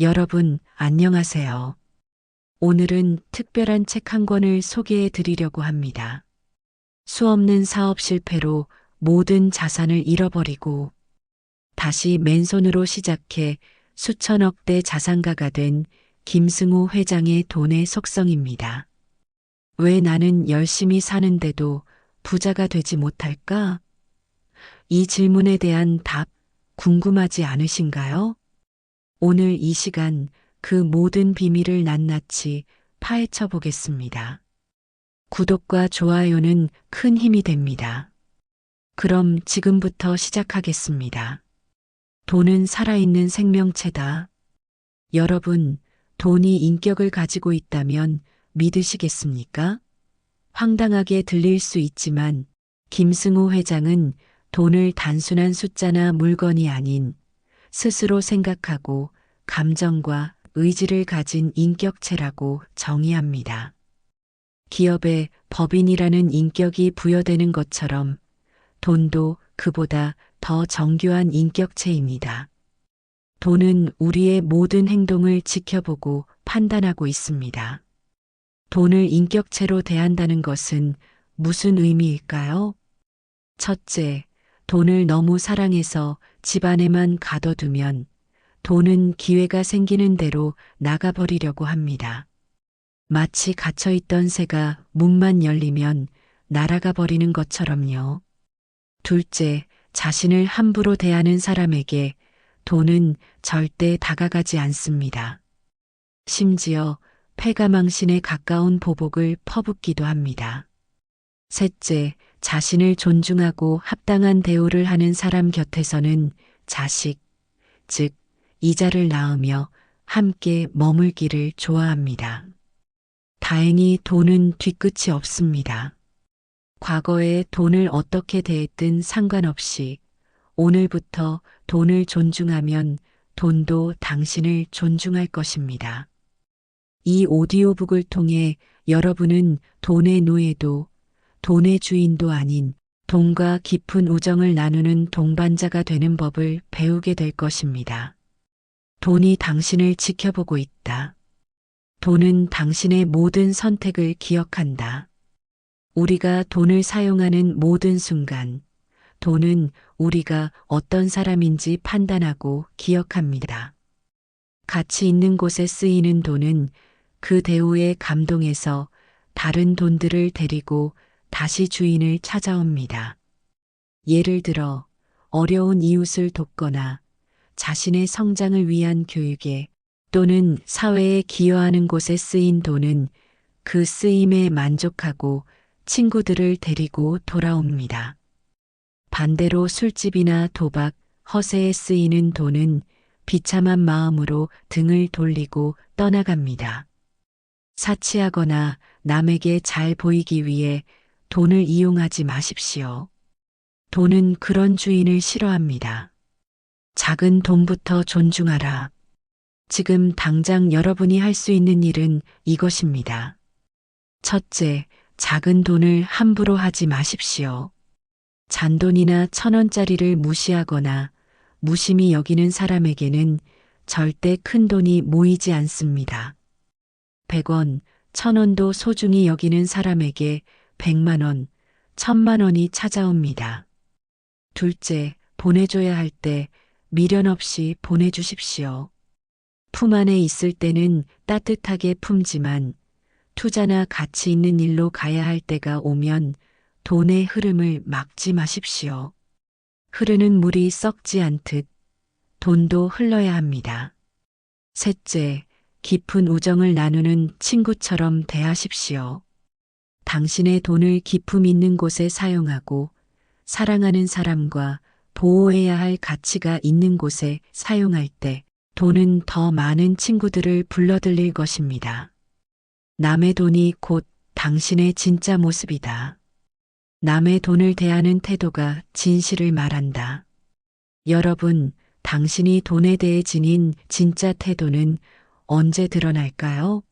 여러분, 안녕하세요. 오늘은 특별한 책 한 권을 소개해 드리려고 합니다. 수없는 사업 실패로 모든 자산을 잃어버리고 다시 맨손으로 시작해 수천억대 자산가가 된 김승우 회장의 돈의 속성입니다. 왜 나는 열심히 사는데도 부자가 되지 못할까? 이 질문에 대한 답 궁금하지 않으신가요? 오늘 이 시간 그 모든 비밀을 낱낱이 파헤쳐 보겠습니다. 구독과 좋아요는 큰 힘이 됩니다. 그럼 지금부터 시작하겠습니다. 돈은 살아있는 생명체다. 여러분, 돈이 인격을 가지고 있다면 믿으시겠습니까? 황당하게 들릴 수 있지만 김승우 회장은 돈을 단순한 숫자나 물건이 아닌 스스로 생각하고 감정과 의지를 가진 인격체라고 정의합니다. 기업에 법인이라는 인격이 부여되는 것처럼 돈도 그보다 더 정교한 인격체입니다. 돈은 우리의 모든 행동을 지켜보고 판단하고 있습니다. 돈을 인격체로 대한다는 것은 무슨 의미일까요? 첫째, 돈을 너무 사랑해서 집안에만 가둬두면 돈은 기회가 생기는 대로 나가버리려고 합니다. 마치 갇혀있던 새가 문만 열리면 날아가 버리는 것처럼요. 둘째, 자신을 함부로 대하는 사람에게 돈은 절대 다가가지 않습니다. 심지어 패가망신에 가까운 보복을 퍼붓기도 합니다. 셋째, 자신을 존중하고 합당한 대우를 하는 사람 곁에서는 자식, 즉, 이자를 낳으며 함께 머물기를 좋아합니다. 다행히 돈은 뒤끝이 없습니다. 과거에 돈을 어떻게 대했든 상관없이 오늘부터 돈을 존중하면 돈도 당신을 존중할 것입니다. 이 오디오북을 통해 여러분은 돈의 노예도 돈의 주인도 아닌 돈과 깊은 우정을 나누는 동반자가 되는 법을 배우게 될 것입니다. 돈이 당신을 지켜보고 있다. 돈은 당신의 모든 선택을 기억한다. 우리가 돈을 사용하는 모든 순간, 돈은 우리가 어떤 사람인지 판단하고 기억합니다. 가치 있는 곳에 쓰이는 돈은 그 대우에 감동해서 다른 돈들을 데리고 다시 주인을 찾아옵니다. 예를 들어 어려운 이웃을 돕거나 자신의 성장을 위한 교육에 또는 사회에 기여하는 곳에 쓰인 돈은 그 쓰임에 만족하고 친구들을 데리고 돌아옵니다. 반대로 술집이나 도박, 허세에 쓰이는 돈은 비참한 마음으로 등을 돌리고 떠나갑니다. 사치하거나 남에게 잘 보이기 위해 돈을 이용하지 마십시오. 돈은 그런 주인을 싫어합니다. 작은 돈부터 존중하라. 지금 당장 여러분이 할 수 있는 일은 이것입니다. 첫째, 작은 돈을 함부로 하지 마십시오. 잔돈이나 천 원짜리를 무시하거나 무심히 여기는 사람에게는 절대 큰 돈이 모이지 않습니다. 100원, 천 원도 소중히 여기는 사람에게 100만 원, 1000만 원이 찾아옵니다. 둘째, 보내줘야 할 때 미련 없이 보내주십시오. 품 안에 있을 때는 따뜻하게 품지만 투자나 가치 있는 일로 가야 할 때가 오면 돈의 흐름을 막지 마십시오. 흐르는 물이 썩지 않듯 돈도 흘러야 합니다. 셋째, 깊은 우정을 나누는 친구처럼 대하십시오. 당신의 돈을 기품 있는 곳에 사용하고 사랑하는 사람과 보호해야 할 가치가 있는 곳에 사용할 때 돈은 더 많은 친구들을 불러들일 것입니다. 남의 돈이 곧 당신의 진짜 모습이다. 남의 돈을 대하는 태도가 진실을 말한다. 여러분, 당신이 돈에 대해 지닌 진짜 태도는 언제 드러날까요?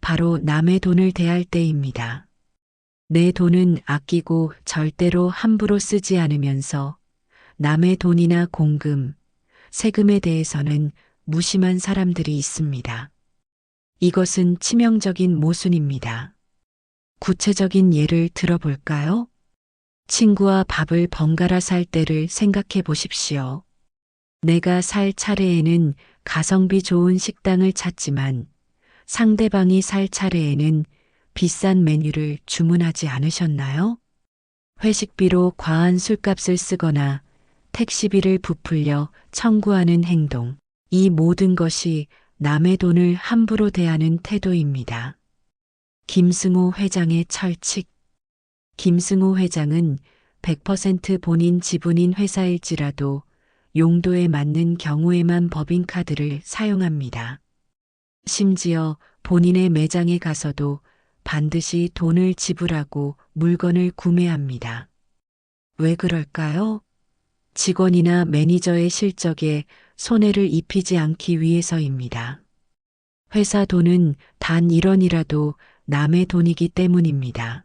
바로 남의 돈을 대할 때입니다. 내 돈은 아끼고 절대로 함부로 쓰지 않으면서 남의 돈이나 공금, 세금에 대해서는 무심한 사람들이 있습니다. 이것은 치명적인 모순입니다. 구체적인 예를 들어볼까요? 친구와 밥을 번갈아 살 때를 생각해 보십시오. 내가 살 차례에는 가성비 좋은 식당을 찾지만 상대방이 살 차례에는 비싼 메뉴를 주문하지 않으셨나요? 회식비로 과한 술값을 쓰거나 택시비를 부풀려 청구하는 행동. 이 모든 것이 남의 돈을 함부로 대하는 태도입니다. 김승호 회장의 철칙. 김승호 회장은 100% 본인 지분인 회사일지라도 용도에 맞는 경우에만 법인카드를 사용합니다. 심지어 본인의 매장에 가서도 반드시 돈을 지불하고 물건을 구매합니다. 왜 그럴까요? 직원이나 매니저의 실적에 손해를 입히지 않기 위해서입니다. 회사 돈은 단 1원이라도 남의 돈이기 때문입니다.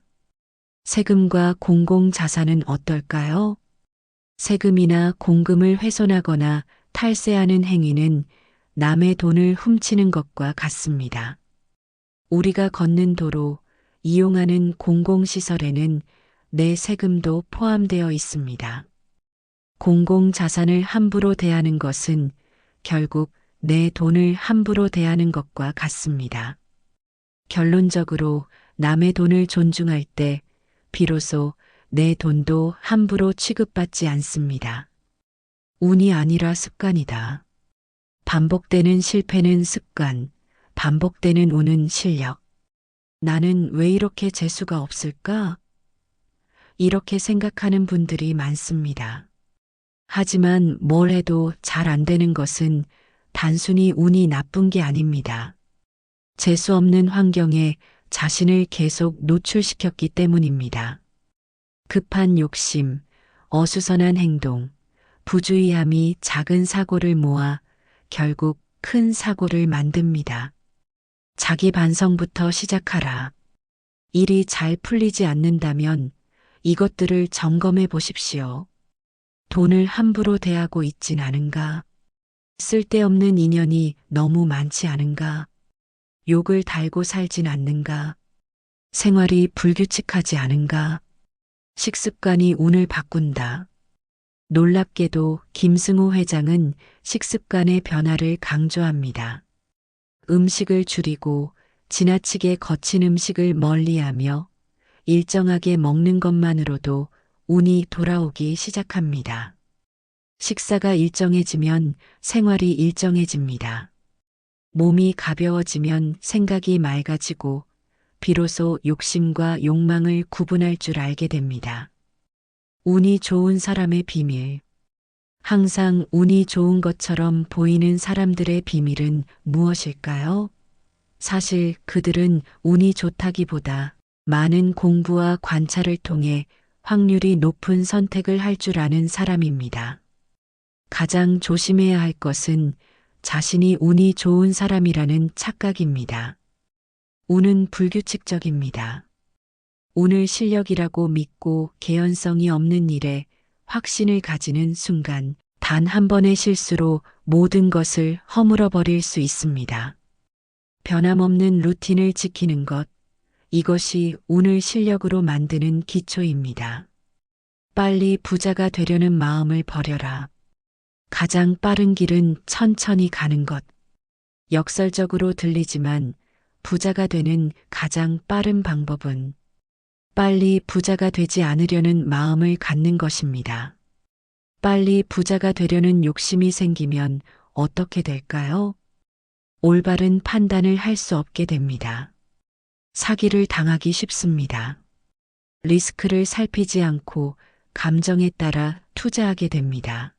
세금과 공공자산은 어떨까요? 세금이나 공금을 훼손하거나 탈세하는 행위는 남의 돈을 훔치는 것과 같습니다. 우리가 걷는 도로, 이용하는 공공시설에는 내 세금도 포함되어 있습니다. 공공자산을 함부로 대하는 것은 결국 내 돈을 함부로 대하는 것과 같습니다. 결론적으로 남의 돈을 존중할 때 비로소 내 돈도 함부로 취급받지 않습니다. 운이 아니라 습관이다. 반복되는 실패는 습관, 반복되는 운은 실력. 나는 왜 이렇게 재수가 없을까? 이렇게 생각하는 분들이 많습니다. 하지만 뭘 해도 잘 안 되는 것은 단순히 운이 나쁜 게 아닙니다. 재수 없는 환경에 자신을 계속 노출시켰기 때문입니다. 급한 욕심, 어수선한 행동, 부주의함이 작은 사고를 모아 결국 큰 사고를 만듭니다. 자기 반성부터 시작하라. 일이 잘 풀리지 않는다면 이것들을 점검해 보십시오. 돈을 함부로 대하고 있진 않은가? 쓸데없는 인연이 너무 많지 않은가? 욕을 달고 살진 않는가? 생활이 불규칙하지 않은가? 식습관이 운을 바꾼다. 놀랍게도 김승호 회장은 식습관의 변화를 강조합니다. 음식을 줄이고 지나치게 거친 음식을 멀리하며 일정하게 먹는 것만으로도 운이 돌아오기 시작합니다. 식사가 일정해지면 생활이 일정해집니다. 몸이 가벼워지면 생각이 맑아지고 비로소 욕심과 욕망을 구분할 줄 알게 됩니다. 운이 좋은 사람의 비밀. 항상 운이 좋은 것처럼 보이는 사람들의 비밀은 무엇일까요? 사실 그들은 운이 좋다기보다 많은 공부와 관찰을 통해 확률이 높은 선택을 할 줄 아는 사람입니다. 가장 조심해야 할 것은 자신이 운이 좋은 사람이라는 착각입니다. 운은 불규칙적입니다. 운을 실력이라고 믿고 개연성이 없는 일에 확신을 가지는 순간 단 한 번의 실수로 모든 것을 허물어 버릴 수 있습니다. 변함없는 루틴을 지키는 것, 이것이 운을 실력으로 만드는 기초입니다. 빨리 부자가 되려는 마음을 버려라. 가장 빠른 길은 천천히 가는 것. 역설적으로 들리지만 부자가 되는 가장 빠른 방법은 빨리 부자가 되지 않으려는 마음을 갖는 것입니다. 빨리 부자가 되려는 욕심이 생기면 어떻게 될까요? 올바른 판단을 할 수 없게 됩니다. 사기를 당하기 쉽습니다. 리스크를 살피지 않고 감정에 따라 투자하게 됩니다.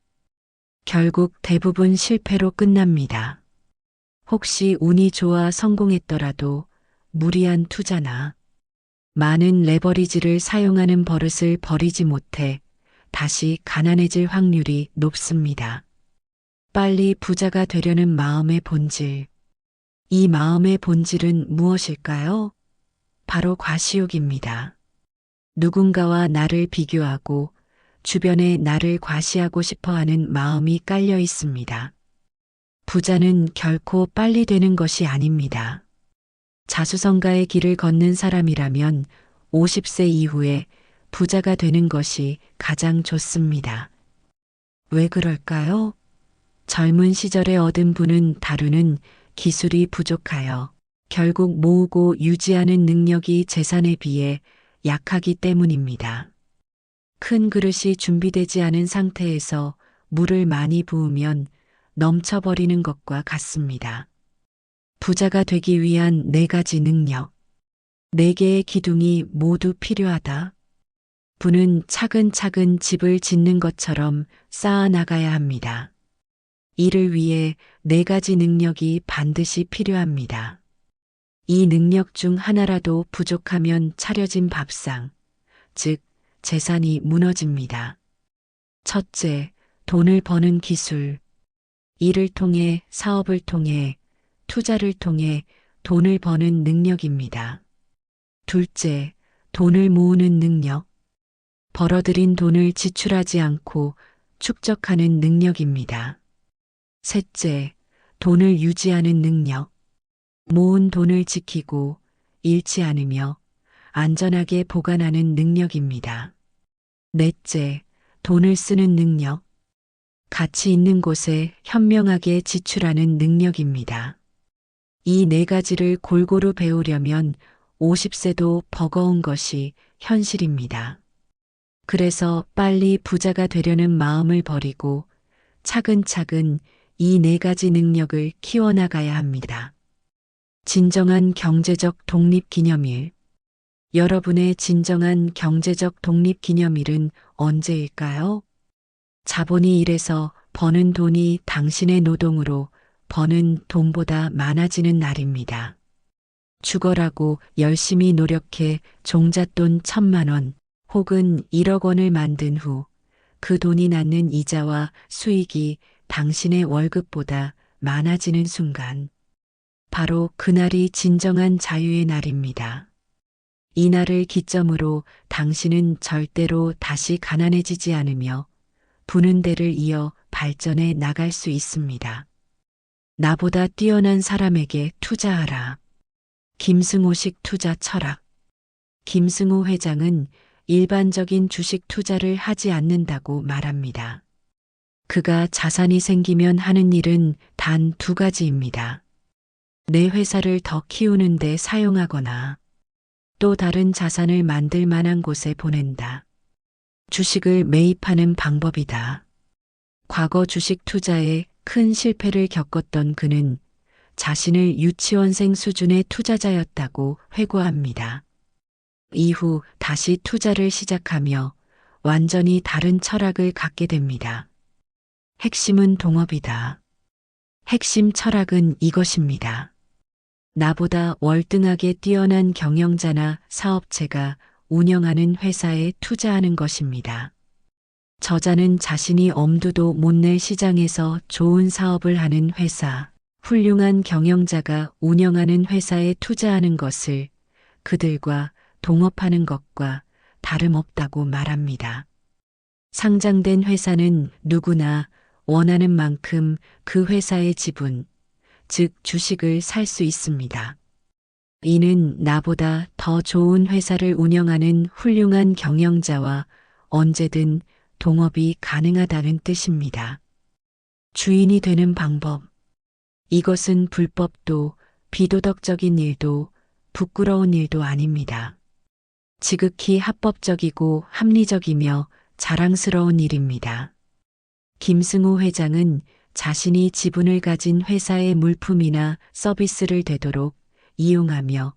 결국 대부분 실패로 끝납니다. 혹시 운이 좋아 성공했더라도 무리한 투자나 많은 레버리지를 사용하는 버릇을 버리지 못해 다시 가난해질 확률이 높습니다. 빨리 부자가 되려는 마음의 본질. 이 마음의 본질은 무엇일까요? 바로 과시욕입니다. 누군가와 나를 비교하고 주변에 나를 과시하고 싶어 하는 마음이 깔려 있습니다. 부자는 결코 빨리 되는 것이 아닙니다. 자수성가의 길을 걷는 사람이라면 50세 이후에 부자가 되는 것이 가장 좋습니다. 왜 그럴까요? 젊은 시절에 얻은 부는 다루는 기술이 부족하여 결국 모으고 유지하는 능력이 재산에 비해 약하기 때문입니다. 큰 그릇이 준비되지 않은 상태에서 물을 많이 부으면 넘쳐버리는 것과 같습니다. 부자가 되기 위한 네 가지 능력. 네 개의 기둥이 모두 필요하다. 부는 차근차근 집을 짓는 것처럼 쌓아 나가야 합니다. 이를 위해 네 가지 능력이 반드시 필요합니다. 이 능력 중 하나라도 부족하면 차려진 밥상, 즉, 재산이 무너집니다. 첫째, 돈을 버는 기술. 일을 통해, 사업을 통해, 투자를 통해 돈을 버는 능력입니다. 둘째, 돈을 모으는 능력. 벌어들인 돈을 지출하지 않고 축적하는 능력입니다. 셋째, 돈을 유지하는 능력. 모은 돈을 지키고 잃지 않으며 안전하게 보관하는 능력입니다. 넷째, 돈을 쓰는 능력. 가치 있는 곳에 현명하게 지출하는 능력입니다. 이 네 가지를 골고루 배우려면 50세도 버거운 것이 현실입니다. 그래서 빨리 부자가 되려는 마음을 버리고 차근차근 이 네 가지 능력을 키워나가야 합니다. 진정한 경제적 독립 기념일. 여러분의 진정한 경제적 독립 기념일은 언제일까요? 자본이 일해서 버는 돈이 당신의 노동으로 버는 돈보다 많아지는 날입니다. 죽어라고 열심히 노력해 종잣돈 천만 원 혹은 1억 원을 만든 후 그 돈이 낳는 이자와 수익이 당신의 월급보다 많아지는 순간 바로 그날이 진정한 자유의 날입니다. 이 날을 기점으로 당신은 절대로 다시 가난해지지 않으며 부는 데를 이어 발전해 나갈 수 있습니다. 나보다 뛰어난 사람에게 투자하라. 김승호식 투자 철학. 김승호 회장은 일반적인 주식 투자를 하지 않는다고 말합니다. 그가 자산이 생기면 하는 일은 단 두 가지입니다. 내 회사를 더 키우는 데 사용하거나 또 다른 자산을 만들 만한 곳에 보낸다. 주식을 매입하는 방법이다. 과거 주식 투자에 큰 실패를 겪었던 그는 자신을 유치원생 수준의 투자자였다고 회고합니다. 이후 다시 투자를 시작하며 완전히 다른 철학을 갖게 됩니다. 핵심은 동업이다. 핵심 철학은 이것입니다. 나보다 월등하게 뛰어난 경영자나 사업체가 운영하는 회사에 투자하는 것입니다. 저자는 자신이 엄두도 못 낼 시장에서 좋은 사업을 하는 회사, 훌륭한 경영자가 운영하는 회사에 투자하는 것을 그들과 동업하는 것과 다름없다고 말합니다. 상장된 회사는 누구나 원하는 만큼 그 회사의 지분, 즉 주식을 살 수 있습니다. 이는 나보다 더 좋은 회사를 운영하는 훌륭한 경영자와 언제든 동업이 가능하다는 뜻입니다. 주인이 되는 방법. 이것은 불법도 비도덕적인 일도 부끄러운 일도 아닙니다. 지극히 합법적이고 합리적이며 자랑스러운 일입니다. 김승호 회장은 자신이 지분을 가진 회사의 물품이나 서비스를 되도록 이용하며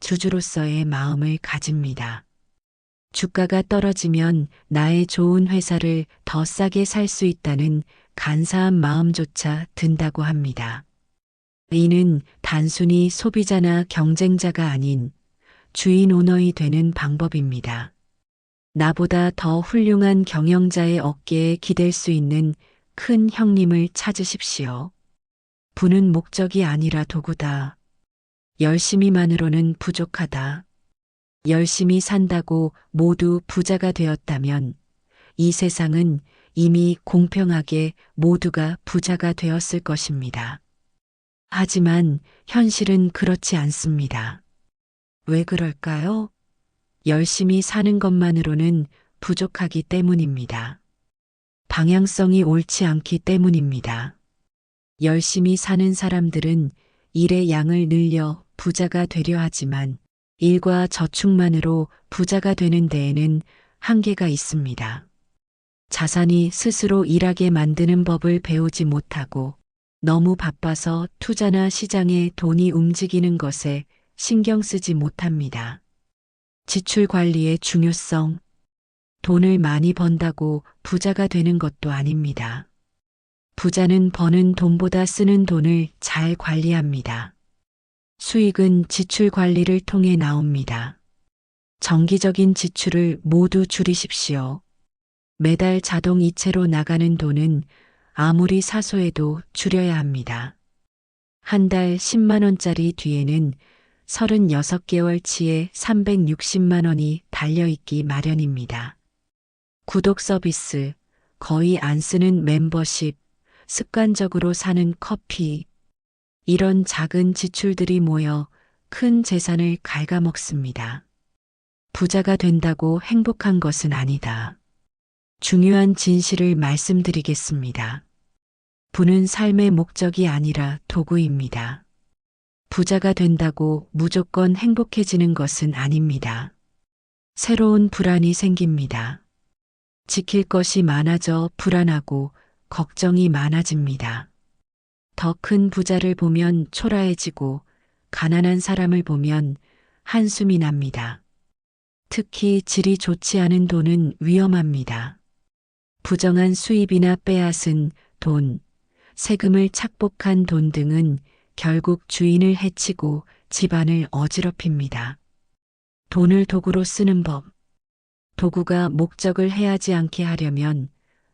주주로서의 마음을 가집니다. 주가가 떨어지면 나의 좋은 회사를 더 싸게 살 수 있다는 간사한 마음조차 든다고 합니다. 이는 단순히 소비자나 경쟁자가 아닌 주인 오너이 되는 방법입니다. 나보다 더 훌륭한 경영자의 어깨에 기댈 수 있는 큰 형님을 찾으십시오. 부는 목적이 아니라 도구다. 열심히만으로는 부족하다. 열심히 산다고 모두 부자가 되었다면 이 세상은 이미 공평하게 모두가 부자가 되었을 것입니다. 하지만 현실은 그렇지 않습니다. 왜 그럴까요? 열심히 사는 것만으로는 부족하기 때문입니다. 방향성이 옳지 않기 때문입니다. 열심히 사는 사람들은 일의 양을 늘려 부자가 되려 하지만 일과 저축만으로 부자가 되는 데에는 한계가 있습니다. 자산이 스스로 일하게 만드는 법을 배우지 못하고 너무 바빠서 투자나 시장에 돈이 움직이는 것에 신경 쓰지 못합니다. 지출 관리의 중요성. 돈을 많이 번다고 부자가 되는 것도 아닙니다. 부자는 버는 돈보다 쓰는 돈을 잘 관리합니다. 수익은 지출 관리를 통해 나옵니다. 정기적인 지출을 모두 줄이십시오. 매달 자동 이체로 나가는 돈은 아무리 사소해도 줄여야 합니다. 한 달 10만 원짜리 뒤에는 36개월치의 360만 원이 달려있기 마련입니다. 구독 서비스, 거의 안 쓰는 멤버십, 습관적으로 사는 커피. 이런 작은 지출들이 모여 큰 재산을 갉아먹습니다. 부자가 된다고 행복한 것은 아니다. 중요한 진실을 말씀드리겠습니다. 부는 삶의 목적이 아니라 도구입니다. 부자가 된다고 무조건 행복해지는 것은 아닙니다. 새로운 불안이 생깁니다. 지킬 것이 많아져 불안하고 걱정이 많아집니다. 더 큰 부자를 보면 초라해지고 가난한 사람을 보면 한숨이 납니다. 특히 질이 좋지 않은 돈은 위험합니다. 부정한 수입이나 빼앗은 돈, 세금을 착복한 돈 등은 결국 주인을 해치고 집안을 어지럽힙니다. 돈을 도구로 쓰는 법. 도구가 목적을 해하지 않게 하려면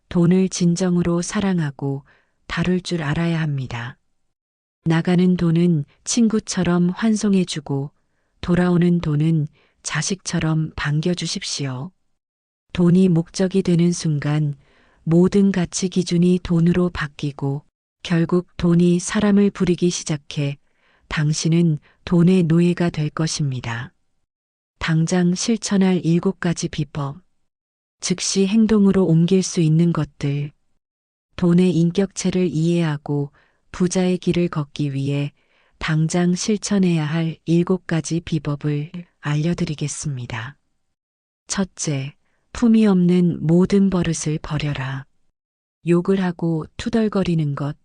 돈을 진정으로 사랑하고 다룰 줄 알아야 합니다. 나가는 돈은 친구처럼 환송해주고 돌아오는 돈은 자식처럼 반겨주십시오. 돈이 목적이 되는 순간 모든 가치 기준이 돈으로 바뀌고 결국 돈이 사람을 부리기 시작해 당신은 돈의 노예가 될 것입니다. 당장 실천할 일곱 가지 비법. 즉시 행동으로 옮길 수 있는 것들. 돈의 인격체를 이해하고 부자의 길을 걷기 위해 당장 실천해야 할 일곱 가지 비법을 알려드리겠습니다. 첫째, 품이 없는 모든 버릇을 버려라. 욕을 하고 투덜거리는 것,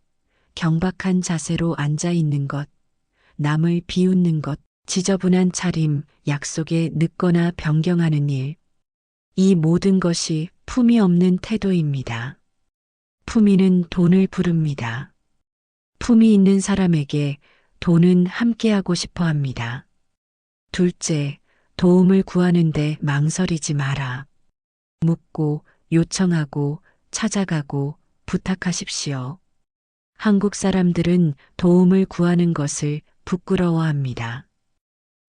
경박한 자세로 앉아 있는 것, 남을 비웃는 것, 지저분한 차림, 약속에 늦거나 변경하는 일. 이 모든 것이 품이 없는 태도입니다. 품위는 돈을 부릅니다. 품이 있는 사람에게 돈은 함께하고 싶어 합니다. 둘째, 도움을 구하는데 망설이지 마라. 묻고, 요청하고, 찾아가고, 부탁하십시오. 한국 사람들은 도움을 구하는 것을 부끄러워합니다.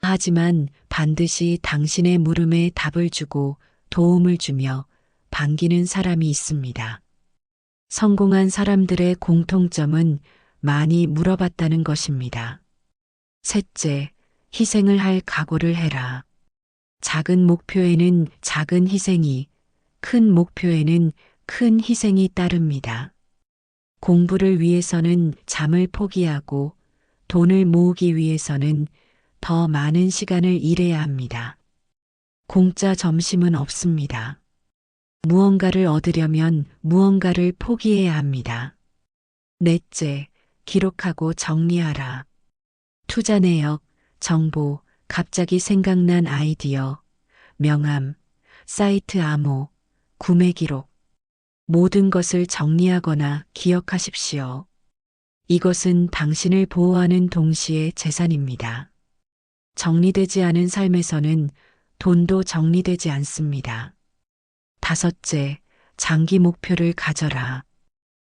하지만 반드시 당신의 물음에 답을 주고 도움을 주며 반기는 사람이 있습니다. 성공한 사람들의 공통점은 많이 물어봤다는 것입니다. 셋째, 희생을 할 각오를 해라. 작은 목표에는 작은 희생이, 큰 목표에는 큰 희생이 따릅니다. 공부를 위해서는 잠을 포기하고 돈을 모으기 위해서는 더 많은 시간을 일해야 합니다. 공짜 점심은 없습니다. 무언가를 얻으려면 무언가를 포기해야 합니다. 넷째, 기록하고 정리하라. 투자 내역, 정보, 갑자기 생각난 아이디어, 명함, 사이트 암호, 구매 기록. 모든 것을 정리하거나 기억하십시오. 이것은 당신을 보호하는 동시에 재산입니다. 정리되지 않은 삶에서는 돈도 정리되지 않습니다. 다섯째, 장기 목표를 가져라.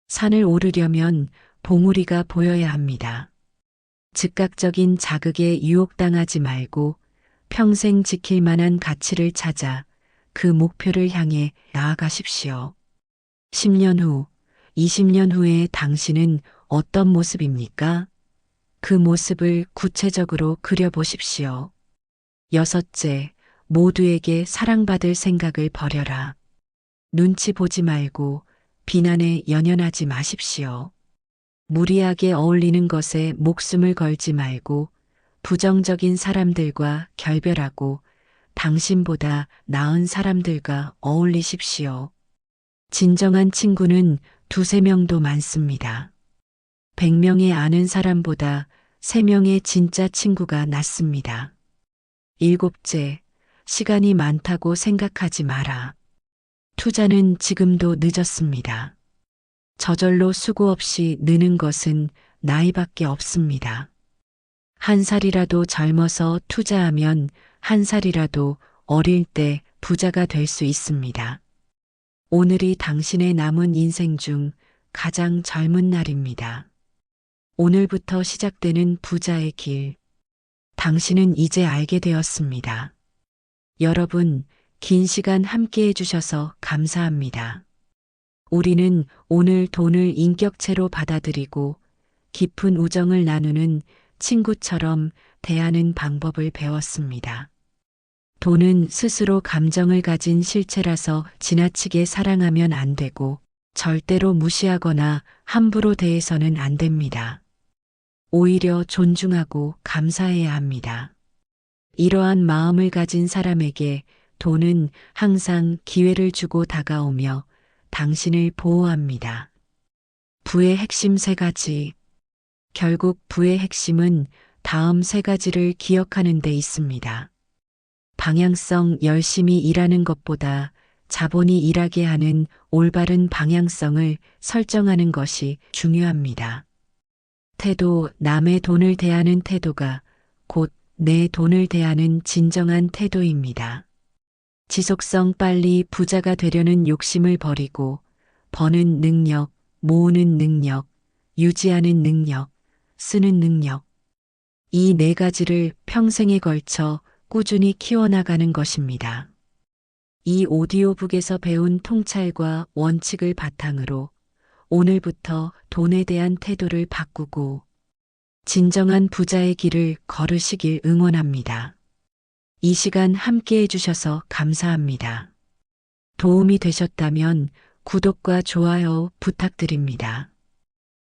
산을 오르려면 봉우리가 보여야 합니다. 즉각적인 자극에 유혹당하지 말고 평생 지킬 만한 가치를 찾아 그 목표를 향해 나아가십시오. 10년 후, 20년 후에 당신은 어떤 모습입니까? 그 모습을 구체적으로 그려보십시오. 여섯째, 모두에게 사랑받을 생각을 버려라. 눈치 보지 말고 비난에 연연하지 마십시오. 무리하게 어울리는 것에 목숨을 걸지 말고 부정적인 사람들과 결별하고 당신보다 나은 사람들과 어울리십시오. 진정한 친구는 두세 명도 많습니다. 백 명의 아는 사람보다 세 명의 진짜 친구가 낫습니다. 일곱째, 시간이 많다고 생각하지 마라. 투자는 지금도 늦었습니다. 저절로 수고 없이 느는 것은 나이밖에 없습니다. 한 살이라도 젊어서 투자하면 한 살이라도 어릴 때 부자가 될 수 있습니다. 오늘이 당신의 남은 인생 중 가장 젊은 날입니다. 오늘부터 시작되는 부자의 길. 당신은 이제 알게 되었습니다. 여러분, 긴 시간 함께 해주셔서 감사합니다. 우리는 오늘 돈을 인격체로 받아들이고 깊은 우정을 나누는 친구처럼 대하는 방법을 배웠습니다. 돈은 스스로 감정을 가진 실체라서 지나치게 사랑하면 안 되고 절대로 무시하거나 함부로 대해서는 안 됩니다. 오히려 존중하고 감사해야 합니다. 이러한 마음을 가진 사람에게 돈은 항상 기회를 주고 다가오며 당신을 보호합니다. 부의 핵심 세 가지. 결국 부의 핵심은 다음 세 가지를 기억하는 데 있습니다. 방향성 열심히 일하는 것보다 자본이 일하게 하는 올바른 방향성을 설정하는 것이 중요합니다. 태도, 남의 돈을 대하는 태도가 곧 내 돈을 대하는 진정한 태도입니다. 지속성 빨리 부자가 되려는 욕심을 버리고 버는 능력, 모으는 능력, 유지하는 능력, 쓰는 능력. 이 네 가지를 평생에 걸쳐 꾸준히 키워나가는 것입니다. 이 오디오북에서 배운 통찰과 원칙을 바탕으로 오늘부터 돈에 대한 태도를 바꾸고 진정한 부자의 길을 걸으시길 응원합니다. 이 시간 함께 해주셔서 감사합니다. 도움이 되셨다면 구독과 좋아요 부탁드립니다.